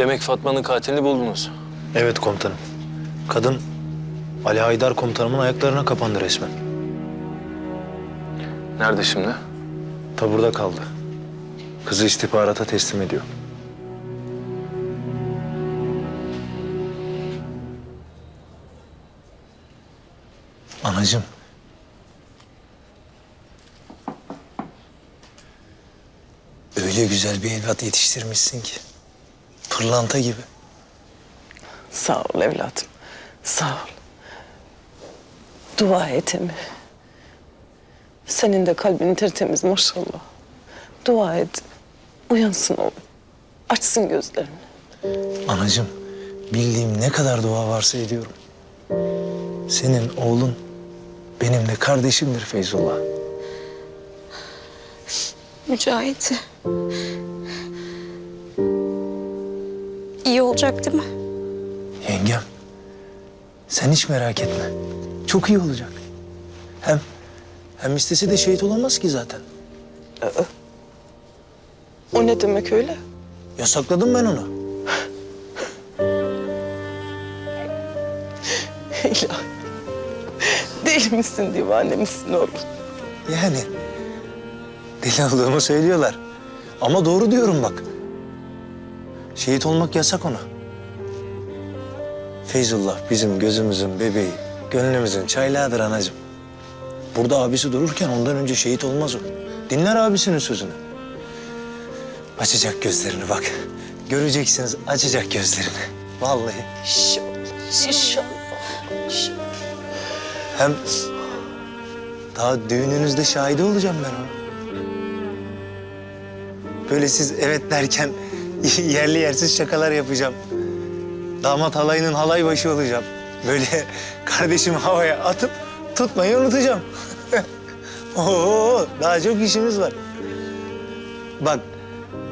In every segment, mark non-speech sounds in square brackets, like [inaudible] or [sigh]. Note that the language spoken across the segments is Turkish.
Demek Fatma'nın katilini buldunuz. Evet komutanım. Kadın Ali Haydar komutanımın ayaklarına kapandı resmen. Nerede şimdi? Taburda kaldı. Kızı istihbarata teslim ediyor. Anacığım. Öyle güzel bir evlat yetiştirmişsin ki. Pırlanta gibi. Sağ ol evladım. Sağ ol. Dua et Emi. Senin de kalbin tertemiz maşallah. Dua et. Uyansın oğlum. Açsın gözlerini. Anacığım, bildiğim ne kadar dua varsa ediyorum. Senin oğlun benim de kardeşimdir Feyzullah. Mücahit. İyi olacak değil mi? Yengem, sen hiç merak etme. Çok iyi olacak. Hem hem istese de şehit olamaz ki zaten. O ne demek öyle? Yasakladım ben onu. İlahi. Deli misin, divane misin oğlum? Yani deli olduğumu söylüyorlar. Ama doğru diyorum bak. Şehit olmak yasak ona. Feyzullah bizim gözümüzün bebeği, gönlümüzün çaylağıdır anacığım. Burada abisi dururken ondan önce şehit olmaz o. Dinler abisinin sözünü. Açacak gözlerini bak. Göreceksiniz açacak gözlerini. Vallahi. İnşallah. İnşallah. Hem daha düğününüzde şahide olacağım ben ona. Böyle siz evet derken [laughs] yerli yersiz şakalar yapacağım. Damat halayının halay başı olacağım. Böyle [laughs] kardeşimi havaya atıp tutmayı unutacağım. [laughs] Oo, daha çok işimiz var. Bak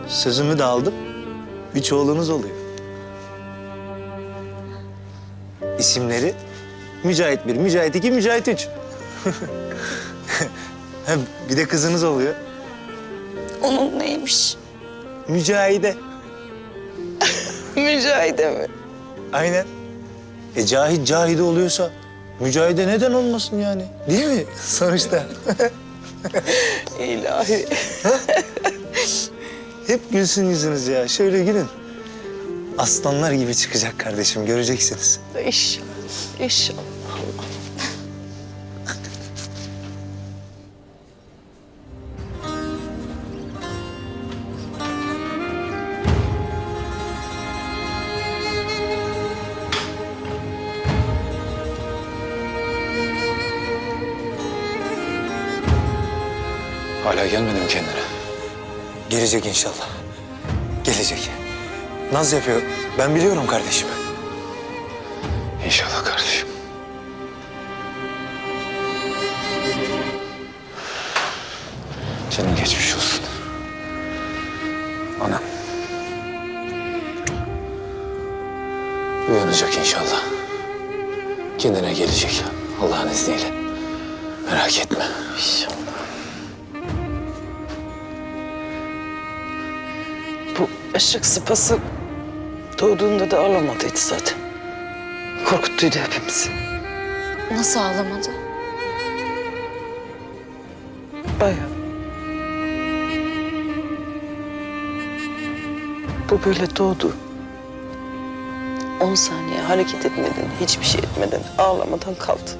sözümü de aldım. Üç oğlunuz oluyor. İsimleri Mücahit bir, Mücahit iki, Mücahit üç. Bir de kızınız oluyor. Onun neymiş? Mücahide. Mücahide mi? Aynen. E Cahit Cahide oluyorsa Mücahide neden olmasın yani? Değil mi? [laughs] Sonuçta. [laughs] İlahi. Hep gülsün yüzünüz ya. Şöyle gülün. Aslanlar gibi çıkacak kardeşim. Göreceksiniz. İnşallah. İnşallah. Hala gelmedi mi kendine? Gelecek inşallah. Gelecek. Naz yapıyor. Ben biliyorum kardeşim. İnşallah kardeşim. Canım geçmiş olsun. Anam. Uyanacak inşallah. Kendine gelecek Allah'ın izniyle. Merak etme. Işık sıpası doğduğunda da ağlamadıydı zaten. Korkuttuydu hepimizi. Nasıl ağlamadı? Bayağı. Bu böyle doğdu. On saniye hareket etmeden, hiçbir şey etmeden, ağlamadan kaldı.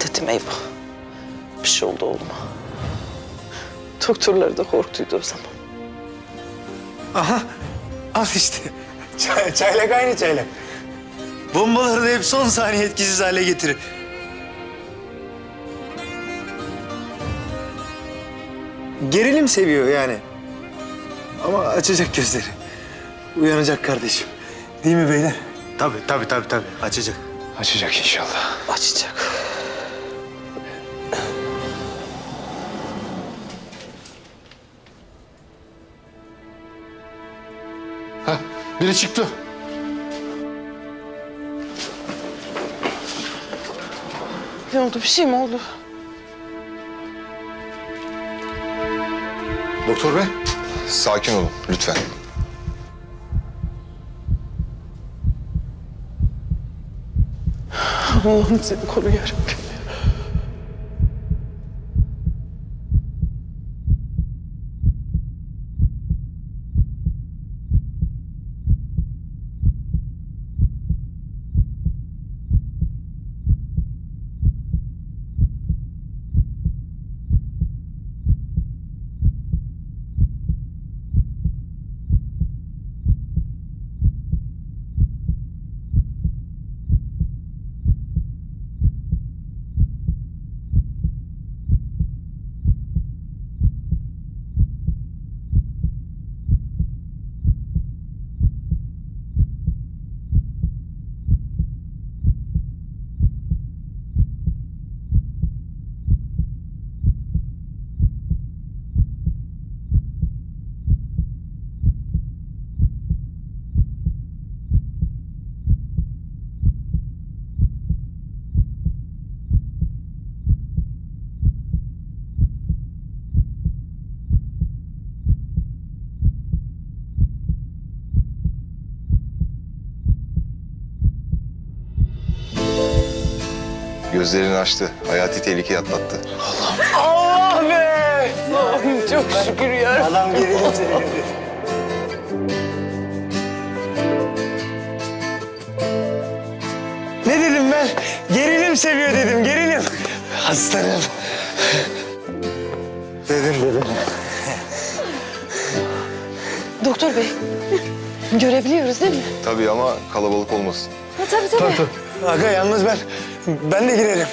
Dedim eyvah. Bir şey oldu oğluma. Doktorlar da korktuydu o zaman. Aha. Al işte. Çay, çaylak aynı çaylak. Bombaları da hep son saniye etkisiz hale getirir. Gerilim seviyor yani. Ama açacak gözleri. Uyanacak kardeşim. Değil mi beyler? Tabii tabii tabii tabii. Açacak. Açacak inşallah. Açacak. Biri çıktı. Ne oldu? Bir şey mi oldu? Doktor bey. Sakin olun lütfen. Allah'ım seni koru yarabbim. Gözlerini açtı. Hayati tehlikeyi atlattı. Allah be! Allah'ım çok şükür ya. Adam gerilim seviyor. Ne dedim ben? Gerilim seviyor dedim, gerilim. Aslanım. Dedim dedim. Doktor bey, görebiliyoruz değil mi? Tabii ama kalabalık olmasın. Ha, tabii tabii. Aga yalnız ben, ben de girerim.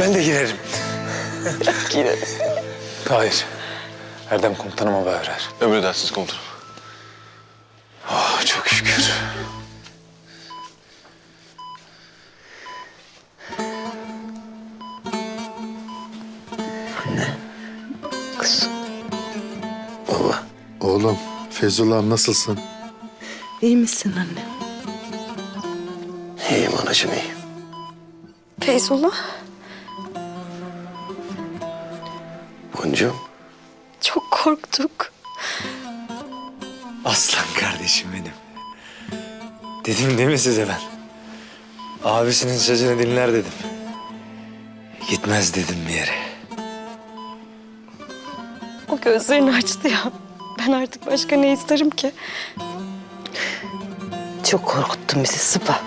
Ben de girerim. Gireriz. Hayır. Erdem komutanım haber ver. Emredersiniz komutanım. Ah çok şükür. Oğlum, Feyzullah nasılsın? İyi misin anne? İyiyim anacığım iyiyim. Feyzullah Boncuğum. çok korktuk. Aslan kardeşim benim. Dedim değil mi size ben? Abisinin sözünü dinler dedim. Gitmez dedim bir yere. O gözlerini açtı ya. Ben artık başka ne isterim ki? Çok korkuttun bizi Sıpa.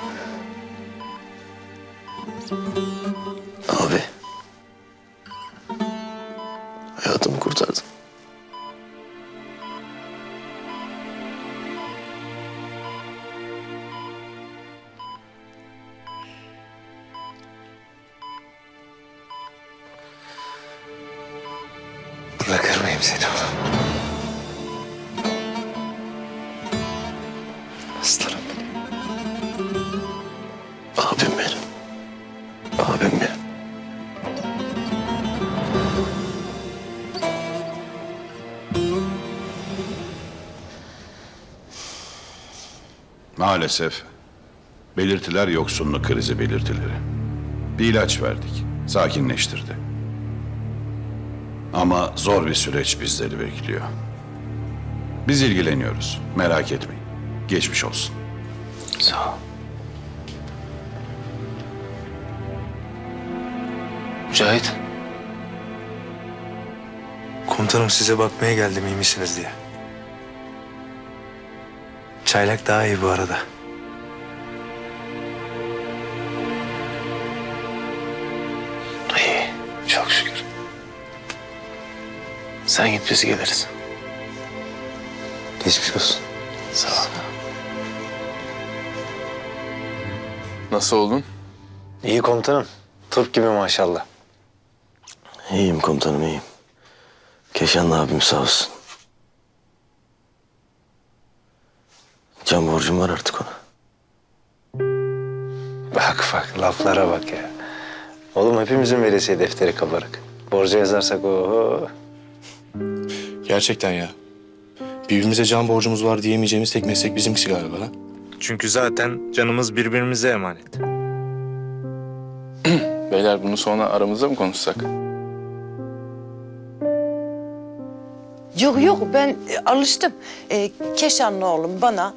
Mıyım seni oğlum? Aslanım benim. Abim benim. Abim benim. Maalesef belirtiler yoksunluk krizi belirtileri. Bir ilaç verdik, sakinleştirdi. Ama zor bir süreç bizleri bekliyor. Biz ilgileniyoruz, merak etmeyin. Geçmiş olsun. Sağ ol. Mücahit. Komutanım size bakmaya geldim iyi misiniz diye. Çaylak daha iyi bu arada. Sen git biz geliriz. Geçmiş olsun. Sağ ol. Nasıl oldun? İyi komutanım. Tıp gibi maşallah. İyiyim komutanım iyiyim. Keşanlı abim sağ olsun. Can borcum var artık ona. Bak bak laflara bak ya. Oğlum hepimizin veresiye defteri kabarık. Borcu yazarsak oho. Gerçekten ya. Birbirimize can borcumuz var diyemeyeceğimiz tek meslek bizimkisi galiba. ha? Çünkü zaten canımız birbirimize emanet. [clears throat] Beyler bunu sonra aramızda mı konuşsak? Yok yok ben e, alıştım. E, Keşanlı oğlum bana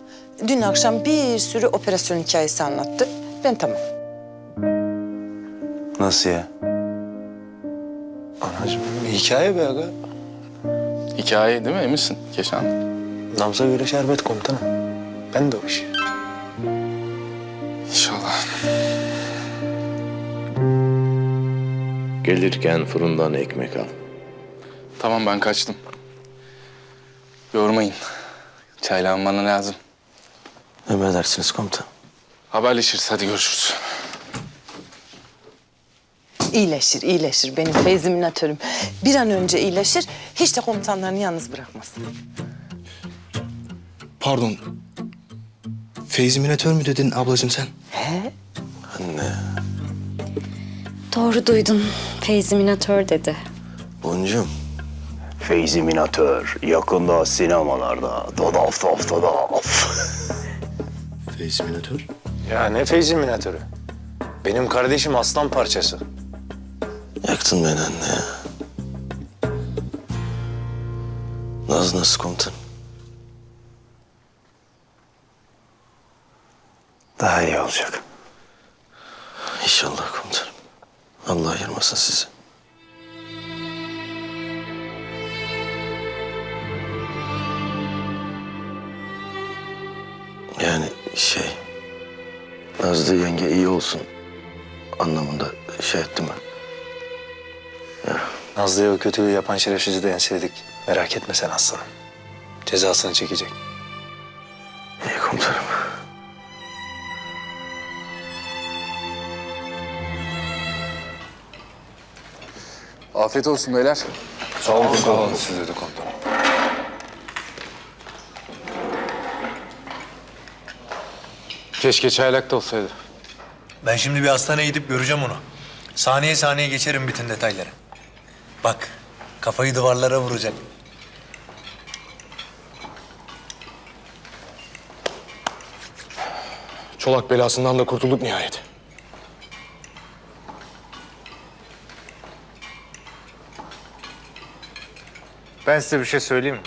dün akşam bir sürü operasyon hikayesi anlattı. Ben tamam. Nasıl ya? Anacığım hikaye be aga. Hikaye değil mi eminsin Keşan? Nabza göre şerbet komutanım. Ben de o iş. İnşallah. Gelirken fırından ekmek al. Tamam ben kaçtım. Yormayın. Çaylağım bana lazım. Emredersiniz komutan. Haberleşiriz hadi görüşürüz. İyileşir, iyileşir. Benim feyziminatörüm bir an önce iyileşir. Hiç de komutanlarını yalnız bırakmaz. Pardon. Feyzi Minatör mü dedin ablacığım sen? He? Anne. Doğru duydun. Feyzi Minatör dedi. Boncuğum. Feyzi Minatör. Yakında sinemalarda. Dodaf dodaf dodaf. Feyzi Minatör? Ya ne feyzi minatörü? Benim kardeşim aslan parçası. Yaktın beni anne ya. Naz nasıl komutan? Daha iyi olacak. İnşallah komutanım. Allah ayırmasın sizi. Yani şey... Nazlı yenge iyi olsun anlamında şey etti mi? Nazlı'ya o kötülüğü yapan şerefsizi de enseledik. Merak etme sen aslanım. Cezasını çekecek. İyi komutanım. Afiyet olsun beyler. Sağ olun. Sağ olun. Size de komutanım. Keşke çaylakta olsaydı. Ben şimdi bir hastaneye gidip göreceğim onu. Saniye saniye geçerim bütün detayları. Bak, kafayı duvarlara vuracak. Çolak belasından da kurtulduk nihayet. Ben size bir şey söyleyeyim mi?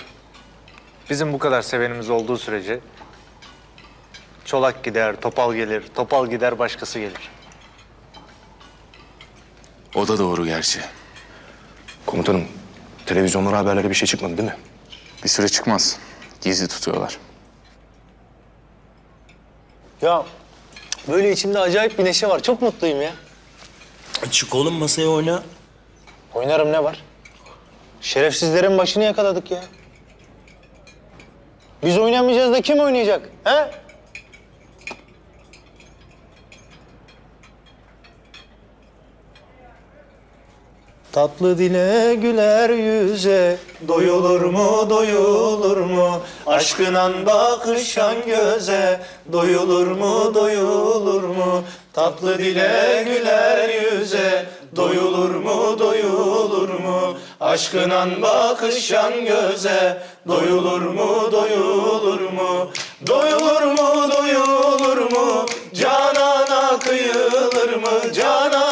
Bizim bu kadar sevenimiz olduğu sürece çolak gider, topal gelir, topal gider başkası gelir. O da doğru gerçi. Komutanım, televizyonlara haberlere bir şey çıkmadı değil mi? Bir süre çıkmaz. Gizli tutuyorlar. Ya böyle içimde acayip bir neşe var. Çok mutluyum ya. Çık oğlum masaya oyna. Oynarım ne var? Şerefsizlerin başını yakaladık ya. Biz oynamayacağız da kim oynayacak? He? Tatlı dile güler yüze. Doyulur mu doyulur mu? Aşkınan bakışan göze. Doyulur mu doyulur mu? Tatlı dile güler yüze. Doyulur mu doyulur mu? Aşkınan bakışan göze. Doyulur mu doyulur mu? Doyulur mu doyulur mu? Canana kıyılır mı? Cananına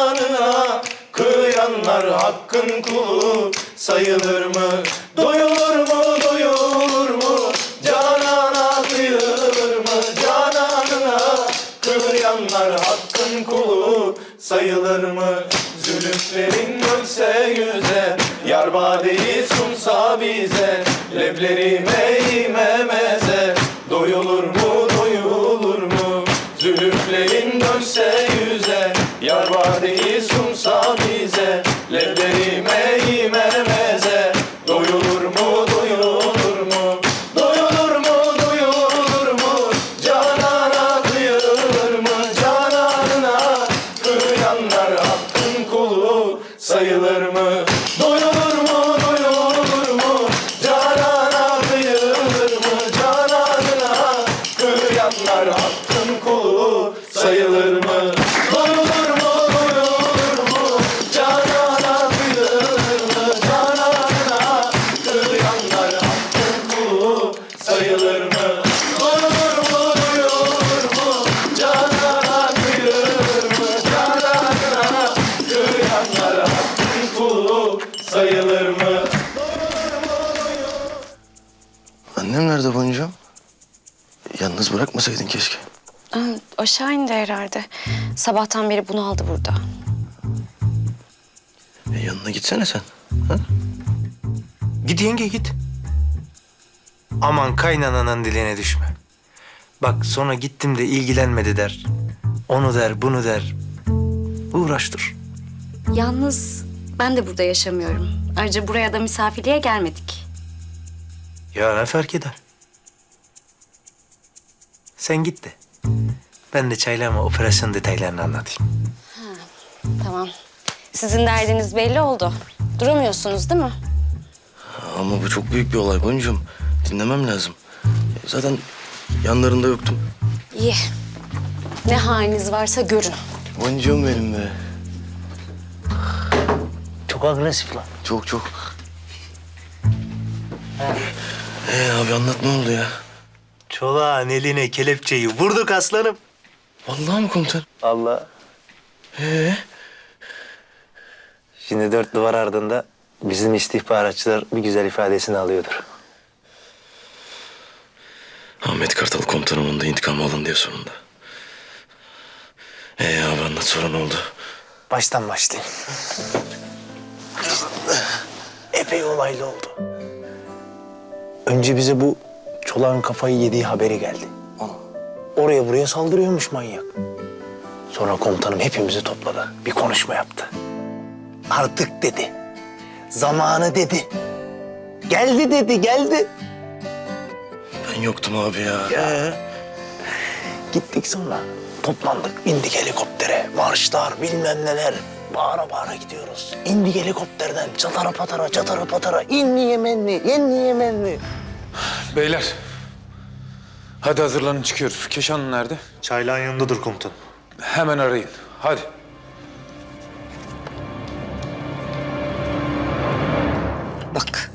Kıyanlar hakkın kulu sayılır mı? Doyulur mu, doyulur mu? Canana kıyılır mı? Cananına kıyanlar hakkın kulu sayılır mı? Zülüflerin dönse yüze, yar badeyi sunsa bize, leblerime sayılır mı? Annem nerede boncuğum? Yalnız bırakmasaydın keşke. Aa, aşağı indi herhalde. Sabahtan beri bunu aldı burada. E, yanına gitsene sen. Ha? Git yenge git. Aman kaynananın diline düşme. Bak sonra gittim de ilgilenmedi der. Onu der, bunu der. Uğraş dur. Yalnız ben de burada yaşamıyorum. Ayrıca buraya da misafirliğe gelmedik. Ya ne fark eder? Sen git de. Ben de çaylama operasyon detaylarını anlatayım. Tamam. Sizin derdiniz belli oldu. Duramıyorsunuz değil mi? Ama bu çok büyük bir olay boncuğum. Dinlemem lazım. Zaten yanlarında yoktum. İyi. Ne haliniz varsa görün. Boncuğum benim be. Çok agresif lan. Çok çok. Ee abi anlat ne oldu ya? Çolağın eline kelepçeyi vurduk aslanım. Vallahi mi komutan? Allah. Ee? Şimdi dört duvar ardında bizim istihbaratçılar bir güzel ifadesini alıyordur. Ahmet Kartal komutanımın da intikam alın diye sonunda. Ee abi anlat sonra ne oldu? Baştan başlayayım. Epey olaylı oldu. Önce bize bu çolağın kafayı yediği haberi geldi. Oraya buraya saldırıyormuş manyak. Sonra komutanım hepimizi topladı. Bir konuşma yaptı. Artık dedi. Zamanı dedi. Geldi dedi, geldi. Ben yoktum abi ya. Ya. Gittik sonra. Toplandık, bindik helikoptere. Marşlar, bilmem neler. Bağıra bağıra gidiyoruz. İndik helikopterden. Çatara patara, çatara patara. İnni Yemenli, yenni Yemenli. Beyler. Hadi hazırlanın çıkıyoruz. Keşan nerede? Çaylağın yanındadır komutanım. Hemen arayın. Hadi. Bak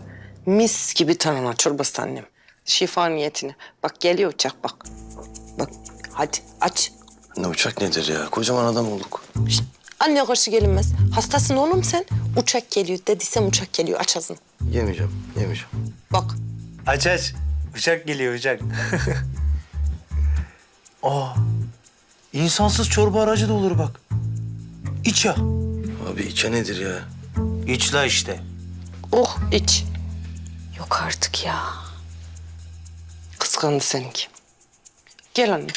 mis gibi tarhana çorbası annem. Şifa niyetine. Bak geliyor uçak bak. Bak hadi aç. Ne uçak nedir ya? Kocaman adam olduk. Şişt, anne karşı gelinmez. Hastasın oğlum sen. Uçak geliyor dediysem uçak geliyor aç ağzını. Yemeyeceğim, yemeyeceğim. Bak Aç aç. Uçak geliyor uçak. Aa, [laughs] insansız çorba aracı da olur bak. İç ya. Abi içe nedir ya? İç la işte. oh iç. Yok artık ya. Kıskandı seninki. Gel anne.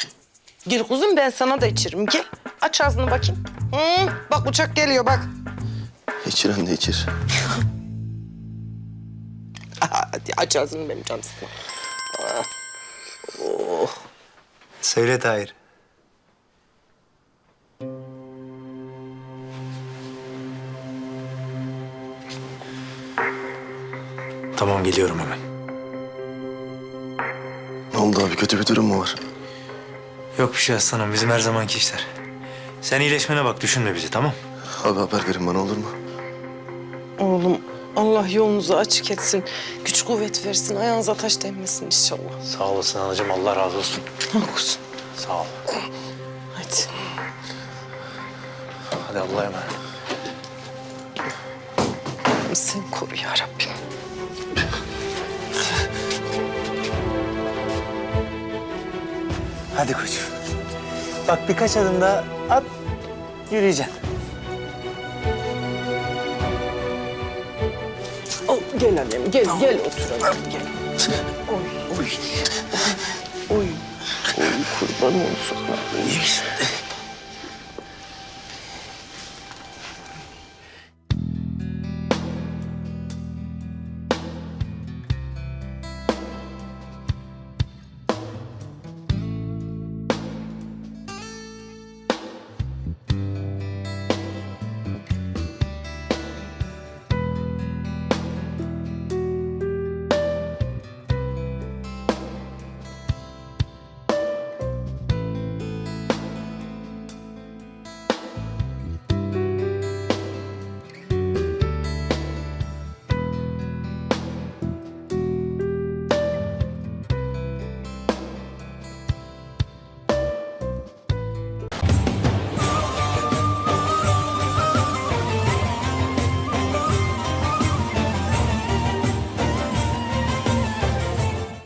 Gel kuzum ben sana da içirim. Gel aç ağzını bakayım. Hı, bak uçak geliyor bak. İçir anne içir. [laughs] Hadi aç ağzını benim canım sıkma. Söyle Tahir. Tamam geliyorum hemen. Ne oldu abi? Kötü bir durum mu var? Yok bir şey aslanım bizim her zamanki işler. Sen iyileşmene bak düşünme bizi tamam? Abi haber verin bana olur mu? Oğlum Allah yolunuzu açık etsin. Güç kuvvet versin. Ayağınıza taş değmesin inşallah. Sağ olasın anacığım Allah razı olsun. Ha kuzum. Sağ ol. Hadi. Hadi Allah'a emanet. Sen koru ya Rabbim. Hadi koçum. Bak birkaç adım daha at yürüyeceksin. Oh, gel annem gel gel oturalım gel. Oy oy. Oy. Oy kurban olsun.